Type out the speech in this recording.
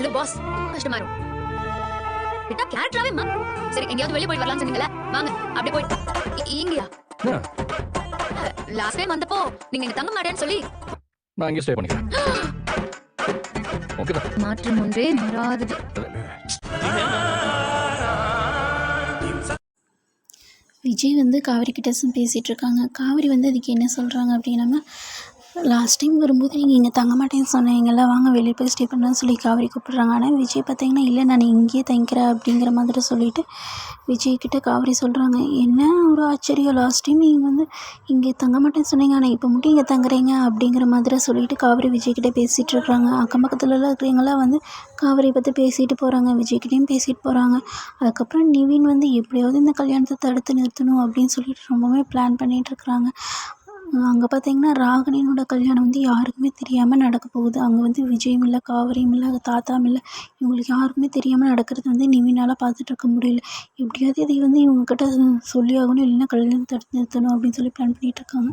Hello boss கஷ்டமா இருக்கும் விட்டா கேரக்டராவே மா சரி எங்கேயாவது வெளியே போய் வரலாம்னு சொன்னீங்கல்ல? வாங்க அப்படியே போயிட்டு இங்கயா? என்ன? லாஸ்ட் டைம் வந்தப்போ நீங்க இங்க தங்க மாட்டேன்னு சொல்லி. நான் இங்கே ஸ்டே பண்ணிக்கிறேன் ஓகே மாற்றம் ஒன்றே மாறாதது. விஜய் வந்து காவேரி கிட்ட பேசிட்டு இருக்காங்க. காவேரி வந்து அதுக்கு என்ன சொல்கிறாங்க அப்படின்னா லாஸ்ட் டைம் வரும்போது நீங்கள் இங்கே தங்க மாட்டேன்னு சொன்னீங்கல்ல வாங்க வெளியே போய் ஸ்டே பண்ணலாம்னு சொல்லி காவேரி கூப்பிட்றாங்க. ஆனால் விஜய் பார்த்தீங்கன்னா இல்லை நான் இங்கேயே தங்கிக்கிறேன் அப்படிங்கிற மாதிரி சொல்லிட்டு விஜய் காவிரி காவேரி சொல்கிறாங்க என்ன ஒரு ஆச்சரியம்? லாஸ்ட் டைம் நீங்கள் வந்து இங்கே தங்க மாட்டேன்னு சொன்னீங்க. ஆனால் இப்போ மட்டும் இங்கே தங்குறீங்க அப்படிங்கிற மாதிரி சொல்லிட்டு காவேரி விஜய்கிட்ட பேசிகிட்டு இருக்கிறாங்க அக்கம் பக்கத்துலலாம் இருக்கிறவங்களாம் வந்து காவேரி பற்றி பேசிட்டு போகிறாங்க விஜய்கிட்டையும் பேசிட்டு போகிறாங்க அதுக்கப்புறம் நிவின் வந்து எப்படியாவது இந்த கல்யாணத்தை தடுத்து நிறுத்தணும் அப்படின்னு சொல்லிட்டு ரொம்பவே பிளான் பண்ணிகிட்டு இருக்கிறாங்க. அங்கே பார்த்தீங்கன்னா ராகினியோட கல்யாணம் வந்து யாருக்குமே தெரியாமல் நடக்க போகுது. அங்கே வந்து விஜயும் இல்லை காவிரியும் இல்லை தாத்தாவும் இல்லை. இவங்களுக்கு யாருக்குமே தெரியாமல் நடக்கிறது வந்து நிவினால் பார்த்துட்டு இருக்க முடியல. எப்படியாவது இதை வந்து இவங்கக்கிட்ட சொல்லி ஆகணும் இல்லைன்னா கல்யாணம் தடுத்து நிறுத்தணும் அப்படின்னு சொல்லி பிளான் பண்ணிகிட்டு இருக்காங்க.